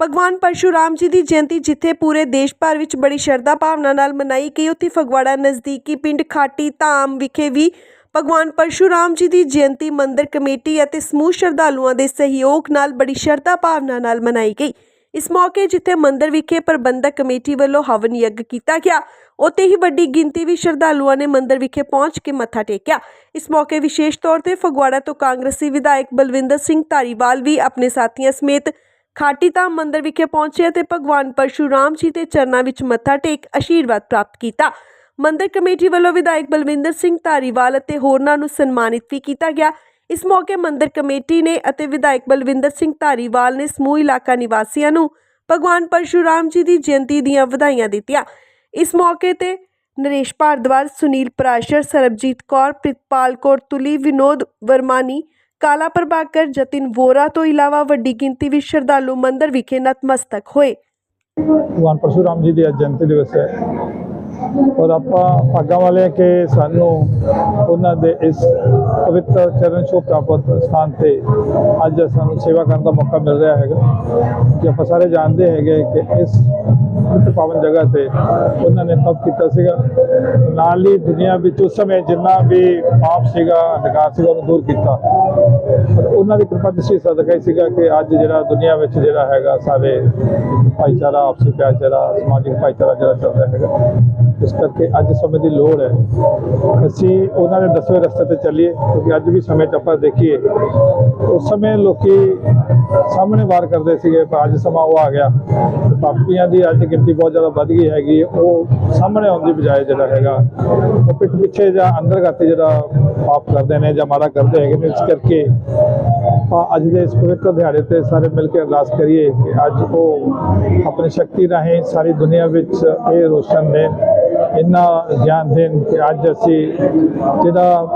ਭਗਵਾਨ ਪਰਸ਼ੂਰਾਮ ਜੀ ਦੀ ਜਯੰਤੀ ਜਿੱਥੇ ਪੂਰੇ ਦੇਸ਼ ਭਰ ਵਿੱਚ ਬੜੀ ਸ਼ਰਧਾ ਭਾਵਨਾ ਨਾਲ ਮਨਾਈ ਗਈ, ਉੱਥੇ ਫਗਵਾੜਾ ਨਜ਼ਦੀਕੀ ਪਿੰਡ ਖਾਟੀ ਧਾਮ ਵਿਖੇ ਵੀ ਭਗਵਾਨ ਪਰਸ਼ੂਰਾਮ ਜੀ ਦੀ ਜਯੰਤੀ ਮੰਦਿਰ ਕਮੇਟੀ ਅਤੇ ਸਮੂਹ ਸ਼ਰਧਾਲੂਆਂ ਦੇ ਸਹਿਯੋਗ ਨਾਲ ਬੜੀ ਸ਼ਰਧਾ ਭਾਵਨਾ ਨਾਲ ਮਨਾਈ ਗਈ। ਇਸ ਮੌਕੇ ਜਿੱਥੇ ਮੰਦਿਰ ਵਿਖੇ ਪ੍ਰਬੰਧਕ ਕਮੇਟੀ ਵੱਲੋਂ ਹਵਨ ਯੱਗ ਕੀਤਾ ਗਿਆ, ਉੱਥੇ ਹੀ ਵੱਡੀ ਗਿਣਤੀ ਵਿੱਚ ਸ਼ਰਧਾਲੂਆਂ ਨੇ ਮੰਦਿਰ ਵਿਖੇ ਪਹੁੰਚ ਕੇ ਮੱਥਾ ਟੇਕਿਆ। ਇਸ ਮੌਕੇ ਵਿਸ਼ੇਸ਼ ਤੌਰ ਤੇ ਫਗਵਾੜਾ ਤੋਂ ਕਾਂਗਰਸੀ ਵਿਧਾਇਕ ਬਲਵਿੰਦਰ ਸਿੰਘ ਧਾਰੀਵਾਲ ਵੀ ਆਪਣੇ ਸਾਥੀਆਂ ਸਮੇਤ ਖਾਟੀ ਧਾਮ ਮੰਦਿਰ ਵਿਖੇ ਪਹੁੰਚੇ ਅਤੇ ਭਗਵਾਨ ਪਰਸ਼ੂਰਾਮ ਜੀ ਦੇ ਚਰਨਾਂ ਵਿੱਚ ਮੱਥਾ ਟੇਕ ਆਸ਼ੀਰਵਾਦ ਪ੍ਰਾਪਤ ਕੀਤਾ। ਮੰਦਿਰ ਕਮੇਟੀ ਵੱਲੋਂ ਵਿਧਾਇਕ ਬਲਵਿੰਦਰ ਸਿੰਘ ਧਾਰੀਵਾਲ ਅਤੇ ਹੋਰਨਾਂ ਨੂੰ ਸਨਮਾਨਿਤ ਵੀ ਕੀਤਾ ਗਿਆ। ਇਸ ਮੌਕੇ ਮੰਦਿਰ ਕਮੇਟੀ ਨੇ ਅਤੇ ਵਿਧਾਇਕ ਬਲਵਿੰਦਰ ਸਿੰਘ ਧਾਰੀਵਾਲ ਨੇ ਸਮੂਹ ਇਲਾਕਾ ਨਿਵਾਸੀਆਂ ਨੂੰ ਭਗਵਾਨ ਪਰਸ਼ੂਰਾਮ ਜੀ ਦੀ ਜਯੰਤੀ ਦੀਆਂ ਵਧਾਈਆਂ ਦਿੱਤੀਆਂ। ਇਸ ਮੌਕੇ ਤੇ ਨਰੇਸ਼ ਭਾਰਦਵਾਜ ਸੁਨੀਲ ਪਰਾਸ਼ਰ, ਸਰਬਜੀਤ ਕੌਰ, ਪ੍ਰਿਤਪਾਲ ਕੌਰ, ਤੁਲੀ, ਵਿਨੋਦ ਵਰਮਾਨੀ ਕਾਲਾ ਪ੍ਰਭਾਕਰ ਜਤਿਨ ਵੋਰਾ ਤੋਂ ਇਲਾਵਾ ਵੱਡੀ ਗਿਣਤੀ ਵਿੱਚ ਸ਼ਰਧਾਲੂ ਮੰਦਿਰ ਵਿਖੇ ਨਤਮਸਤਕ ਹੋਏ। ਭਗਵਾਨ ਪਰਸ਼ੂਰਾਮ ਜੀ ਦੀ ਅੱਜ ਜਯੰਤੀ ਦਿਵਸ ਹੈ। ਔਰ ਆਪਾਂ ਭਾਗਾਂ ਵਾਲੇ ਕਿ ਸਾਨੂੰ ਉਹਨਾਂ ਦੇ ਇਸ ਪਵਿੱਤਰ ਚਰਨ ਛੋਹ ਪ੍ਰਾਪਤ ਸਥਾਨ ਤੇ ਅੱਜ ਸਾਨੂੰ ਸੇਵਾ ਕਰਨ ਦਾ ਮੌਕਾ ਮਿਲ ਰਿਹਾ ਹੈਗਾ ਕਿ ਆਪਾਂ ਸਾਰੇ ਜਾਣਦੇ ਹੈਗੇ ਕਿ ਇਸ ਪਵਿੱਤਰ ਪਾਵਨ ਜਗ੍ਹਾ ਤੇ ਉਹਨਾਂ ਨੇ ਤਪ ਕੀਤਾ ਸੀਗਾ। ਨਾਲ ਹੀ ਦੁਨੀਆ ਵਿੱਚ ਉਸ ਸਮੇਂ ਜਿੰਨਾ ਵੀ ਪਾਪ ਸੀਗਾ ਅੰਧਕਾਰ ਸੀਗਾ, ਉਹਨੂੰ ਦੂਰ ਕੀਤਾ। ਉਹਨਾਂ ਦੀ ਕਿਰਪਾ ਦ੍ਰਿਸ਼ਟੀ ਸਦਕਾ ਹੀ ਸੀਗਾ ਕਿ ਅੱਜ ਜਿਹੜਾ ਦੁਨੀਆ ਵਿੱਚ ਜਿਹੜਾ ਹੈਗਾ ਸਾਰੇ ਭਾਈਚਾਰਾ, ਆਪਸੀ ਭਾਈਚਾਰਾ ਸਮਾਜਿਕ ਭਾਈਚਾਰਾ ਜਿਹੜਾ ਚੱਲ ਰਿਹਾ ਹੈਗਾ। ਇਸ ਕਰਕੇ ਅੱਜ ਸਮੇਂ ਦੀ ਲੋੜ ਹੈ ਅਸੀਂ ਉਹਨਾਂ ਦੇ ਦਸਵੇਂ ਰਸਤੇ ਤੇ ਚੱਲੀਏ, ਕਿਉਂਕਿ ਅੱਜ ਵੀ ਸਮੇਂ 'ਚ ਆਪਾਂ ਦੇਖੀਏ। ਉਸ ਸਮੇਂ ਲੋਕੀ ਸਾਹਮਣੇ ਵਾਰ ਕਰਦੇ ਸੀਗੇ ਪਰ ਅੱਜ ਸਮਾਂ ਉਹ ਆ ਗਿਆ। ਪਾਪੀਆਂ ਦੀ ਅੱਜ ਗਿਣਤੀ ਬਹੁਤ ਜ਼ਿਆਦਾ ਵੱਧ ਗਈ ਹੈਗੀ, ਉਹ ਸਾਹਮਣੇ ਆਉਣ ਦੀ ਬਜਾਏ ਜਿਹੜਾ ਹੈਗਾ, ਉਹ ਪਿੱਠ ਪਿੱਛੇ ਜਾਂ ਅੰਦਰਗਾਤੀ ਜਿਹੜਾ ਪਾਪ ਕਰਦੇ ਨੇ ਜਾਂ ਮਾੜਾ ਕਰਦੇ ਹੈਗੇ ਨੇ, ਇਸ ਕਰਕੇ ਆਪਾਂ ਅੱਜ ਦੇ ਇਸ ਪਵਿੱਤਰ ਦਿਹਾੜੇ ਤੇ ਸਾਰੇ ਮਿਲ ਕੇ ਅਰਦਾਸ ਕਰੀਏ ਕਿ ਅੱਜ ਉਹ ਆਪਣੀ ਸ਼ਕਤੀ ਰਾਹੀਂ ਸਾਰੀ ਦੁਨੀਆ ਵਿੱਚ ਇਹ ਰੋਸ਼ਨ ਦੇਣ। ਇੰਨਾ ਗਿਆਨ ਦੇਣ ਕਿ ਅੱਜ ਅਸੀਂ ਜਿਹੜਾ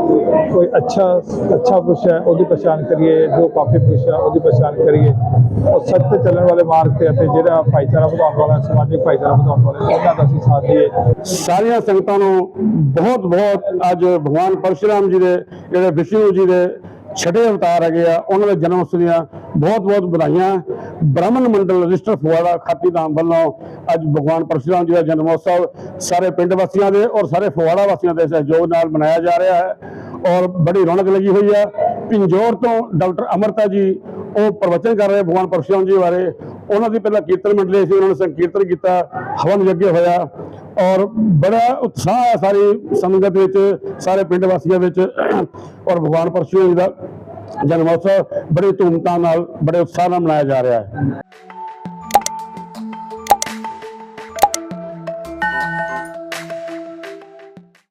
ਕੋਈ ਅੱਛਾ ਅੱਛਾ ਪੁਰਸ਼ ਹੈ, ਉਹਦੀ ਪਛਾਣ ਕਰੀਏ, ਜੋ ਕਾਫੀ ਪੁਰਸ਼ ਹੈ, ਉਹਦੀ ਪਛਾਣ ਕਰੀਏ। ਉਹ ਸੱਚ ਤੇ ਚੱਲਣ ਵਾਲੇ ਮਾਰਗ ਤੇ ਅਤੇ ਜਿਹੜਾ ਭਾਈਚਾਰਾ ਵਧਾਉਣ ਵਾਲਾ ਸਮਾਜਿਕ ਭਾਈਚਾਰਾ ਵਧਾਉਣ ਵਾਲਾ ਉਹਨਾਂ ਦਾ ਅਸੀਂ ਸਾਥ ਦਈਏ। ਸਾਰੀਆਂ ਸੰਗਤਾਂ ਨੂੰ ਬਹੁਤ ਬਹੁਤ ਅੱਜ ਭਗਵਾਨ ਪਰਸ਼ੁਰਾਮ ਜੀ ਦੇ, ਜਿਹੜੇ ਵਿਸ਼ਨੂੰ ਜੀ ਦੇ ਛਠੇ ਅਵਤਾਰ ਹੈਗੇ ਆ, ਉਹਨਾਂ ਦੇ ਜਨਮ ਉਤਸਵ ਦੀਆਂ ਬਹੁਤ ਬਹੁਤ ਵਧਾਈਆਂ। ਬ੍ਰਾਹਮਣ ਮੰਡਲ ਰਜਿਸਟਰ ਫੁਆੜਾ ਖਾਤੀ ਧਾਮ ਵੱਲੋਂ ਅੱਜ ਭਗਵਾਨ ਪਰਸ਼ੁਰਾਮ ਜੀ ਦਾ ਜਨਮ ਉਤਸਵ ਸਾਰੇ ਪਿੰਡ ਵਾਸੀਆਂ ਦੇ ਔਰ ਸਾਰੇ ਫੁਆੜਾ ਵਾਸੀਆਂ ਦੇ ਸਹਿਯੋਗ ਨਾਲ ਮਨਾਇਆ ਜਾ ਰਿਹਾ ਹੈ ਔਰ ਬੜੀ ਰੌਣਕ ਲੱਗੀ ਹੋਈ ਹੈ। ਪਿੰਜੌਰ ਤੋਂ ਡਾਕਟਰ ਅਮਰਤਾ ਜੀ ਉਹ ਪ੍ਰਵਚਨ ਕਰ ਰਹੇ ਭਗਵਾਨ ਪਰਸ਼ੁਰਾਮ ਜੀ ਬਾਰੇ। ਉਹਨਾਂ ਦੀ ਪਹਿਲਾਂ ਕੀਰਤਨ ਮੰਡਲੀ ਸੀ, ਉਹਨਾਂ ਨੇ ਸੰਕੀਰਤਨ ਕੀਤਾ, ਹਵਨ ਯੱਗ ਹੋਇਆ। ਔਰ ਬੜਾ ਉਤਸ਼ਾਹ ਹੈ ਸਾਰੀ ਸੰਗਤ ਵਿੱਚ, ਸਾਰੇ ਪਿੰਡ ਵਾਸੀਆਂ ਵਿੱਚ। ਔਰ ਭਗਵਾਨ ਪਰਸ਼ੁਰਾਮ ਜੀ ਦਾ ਜਨਮ ਉਤਸਵ ਬੜੇ ਧੂਮਧਾਮ ਨਾਲ, ਬੜੇ ਉਤਸ਼ਾਹ ਨਾਲ ਮਨਾਇਆ ਜਾ ਰਿਹਾ ਹੈ।